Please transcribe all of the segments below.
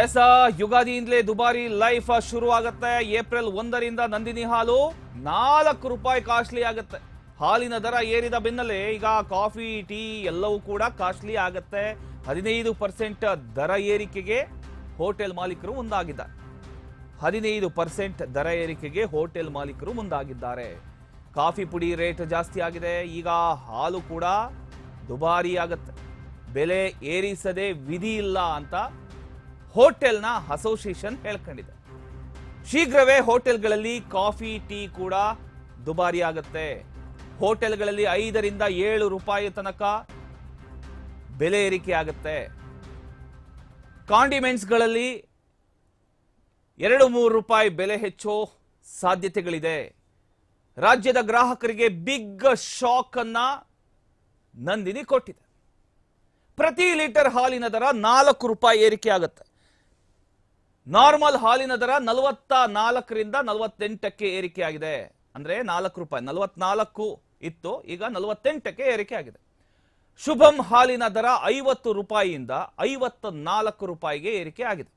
S ಯುಗಾದಿಯಿಂದಲೇ ದುಬಾರಿ life ಶುರು ಆಗುತ್ತೆ ಏಪ್ರಿಲ್ ಒಂದರಿಂದ ನಂದಿನಿ ಹಾಲು ನಾಲ್ಕು ರೂಪಾಯಿ ಕಾಸ್ಟ್ಲಿ ಆಗುತ್ತೆ. ಹಾಲಿನ ದರ ಏರಿದ ಬೆನ್ನಲ್ಲೇ ಈಗ ಕಾಫಿ, ಟೀ ಎಲ್ಲವೂ ಕೂಡ ಕಾಸ್ಟ್ಲಿ ಆಗುತ್ತೆ. ಹದಿನೈದು ಪರ್ಸೆಂಟ್ ದರ ಏರಿಕೆಗೆ ಹೋಟೆಲ್ ಮಾಲೀಕರು ಮುಂದಾಗಿದ್ದಾರೆ. ಹದಿನೈದು ಪರ್ಸೆಂಟ್ ದರ ಏರಿಕೆಗೆ ಹೋಟೆಲ್ ಮಾಲೀಕರು ಮುಂದಾಗಿದ್ದಾರೆ. ಕಾಫಿ ಪುಡಿ ರೇಟ್ ಜಾಸ್ತಿ ಆಗಿದೆ. ಈಗ ಹಾಲು ಕೂಡ ದುಬಾರಿ ಆಗುತ್ತೆ. ಬೆಲೆ ಏರಿಸದೆ ವಿಧಿ ಇಲ್ಲ ಅಂತ ಹೋಟೆಲ್ನ ಅಸೋಸಿಯೇಷನ್ ಹೇಳ್ಕೊಂಡಿದೆ. ಶೀಘ್ರವೇ ಹೋಟೆಲ್ಗಳಲ್ಲಿ ಕಾಫಿ, ಟೀ ಕೂಡ ದುಬಾರಿ ಆಗುತ್ತೆ ಹೋಟೆಲ್ಗಳಲ್ಲಿ ಐದರಿಂದ ಏಳು ರೂಪಾಯಿ ತನಕ ಬೆಲೆ ಏರಿಕೆ ಆಗುತ್ತೆ. ಕಾಂಡಿಮೆಂಟ್ಸ್ಗಳಲ್ಲಿ ಎರಡು ಮೂರು ರೂಪಾಯಿ ಬೆಲೆ ಹೆಚ್ಚೋ ಸಾಧ್ಯತೆಗಳಿದೆ. ರಾಜ್ಯದ ಗ್ರಾಹಕರಿಗೆ ಬಿಗ್ ಶಾಕ್ ಅನ್ನ ನಂದಿನಿ ಕೊಟ್ಟಿದೆ. ಪ್ರತಿ ಲೀಟರ್ ಹಾಲಿನ ದರ ನಾಲ್ಕು ರೂಪಾಯಿ ಏರಿಕೆ ಆಗುತ್ತೆ. ನಾರ್ಮಲ್ ಹಾಲಿನ ದರ ನಲವತ್ತ ನಾಲ್ಕರಿಂದ ನಲವತ್ತೆಂಟಕ್ಕೆ ಏರಿಕೆಯಾಗಿದೆ. ಅಂದ್ರೆ ನಾಲ್ಕು ರೂಪಾಯಿ, ನಲವತ್ನಾಲ್ಕು ಇತ್ತು, ಈಗ ನಲವತ್ತೆಂಟಕ್ಕೆ ಏರಿಕೆ ಆಗಿದೆ ಶುಭಂ ಹಾಲಿನ ದರ ಐವತ್ತು ರೂಪಾಯಿಯಿಂದ ಐವತ್ತ ನಾಲ್ಕು ರೂಪಾಯಿಗೆ ಏರಿಕೆ ಆಗಿದೆ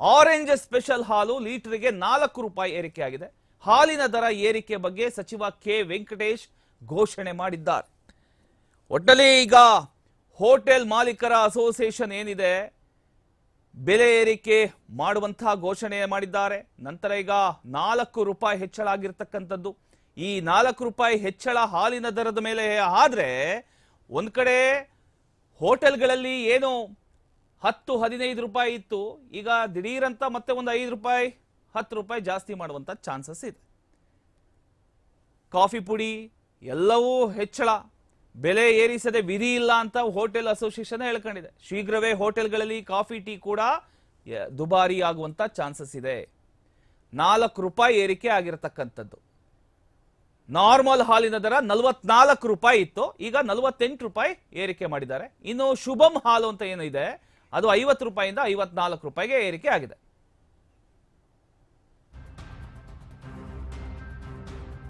ಆರೆಂಜ್ ಸ್ಪೆಷಲ್ ಹಾಲು ಲೀಟರ್ಗೆ ನಾಲ್ಕು ರೂಪಾಯಿ ಏರಿಕೆ ಆಗಿದೆ ಹಾಲಿನ ದರ ಏರಿಕೆ ಬಗ್ಗೆ ಸಚಿವ ಕೆ ವೆಂಕಟೇಶ್ ಘೋಷಣೆ ಮಾಡಿದ್ದಾರೆ. ಒಟ್ಟಲ್ಲಿ ಈಗ ಹೋಟೆಲ್ ಮಾಲೀಕರ ಅಸೋಸಿಯೇಷನ್ ಏನಿದೆ ಬೆಲೆ ಏರಿಕೆ ಮಾಡುವಂತಹ ಘೋಷಣೆ ಮಾಡಿದ್ದಾರೆ. ನಂತರ ಈಗ ನಾಲ್ಕು ರೂಪಾಯಿ ಹೆಚ್ಚಳ ಆಗಿರ್ತಕ್ಕಂಥದ್ದು. ಈ ನಾಲ್ಕು ರೂಪಾಯಿ ಹೆಚ್ಚಳ ಹಾಲಿನ ದರದ ಮೇಲೆ ಆದರೆ ಒಂದು ಕಡೆ ಹೋಟೆಲ್ಗಳಲ್ಲಿ ಏನು ಹತ್ತು ಹದಿನೈದು ರೂಪಾಯಿ ಇತ್ತು. ಈಗ ದಿಢೀರಂತ ಮತ್ತೆ ಒಂದು ಐದು ರೂಪಾಯಿ, ಹತ್ತು ರೂಪಾಯಿ ಜಾಸ್ತಿ ಮಾಡುವಂತ ಚಾನ್ಸಸ್ ಇದೆ. ಕಾಫಿ ಪುಡಿ ಎಲ್ಲವೂ ಹೆಚ್ಚಳ. ಬೆಲೆ ಏರಿಸದೆ ವಿಧಿ ಇಲ್ಲ ಅಂತ ಹೋಟೆಲ್ ಅಸೋಸಿಯೇಷನ್ ಹೇಳ್ಕೊಂಡಿದೆ. ಶೀಘ್ರವೇ ಹೋಟೆಲ್ಗಳಲ್ಲಿ ಕಾಫಿ, ಟೀ ಕೂಡ ದುಬಾರಿ ಆಗುವಂತ ಚಾನ್ಸಸ್ ಇದೆ. ನಾಲ್ಕು ರೂಪಾಯಿ ಏರಿಕೆ ಆಗಿರತಕ್ಕಂಥದ್ದು. ನಾರ್ಮಲ್ ಹಾಲಿನ ದರ ನಲವತ್ನಾಲ್ಕು ರೂಪಾಯಿ ಇತ್ತು. ಈಗ ನಲವತ್ತೆಂಟು ರೂಪಾಯಿ ಏರಿಕೆ ಮಾಡಿದ್ದಾರೆ. ಇನ್ನು ಶುಭಂ ಹಾಲು ಅಂತ ಏನಿದೆ ಅದು ಐವತ್ತು ರೂಪಾಯಿಂದ ಐವತ್ನಾಲ್ಕು ರೂಪಾಯಿಗೆ ಏರಿಕೆ ಆಗಿದೆ.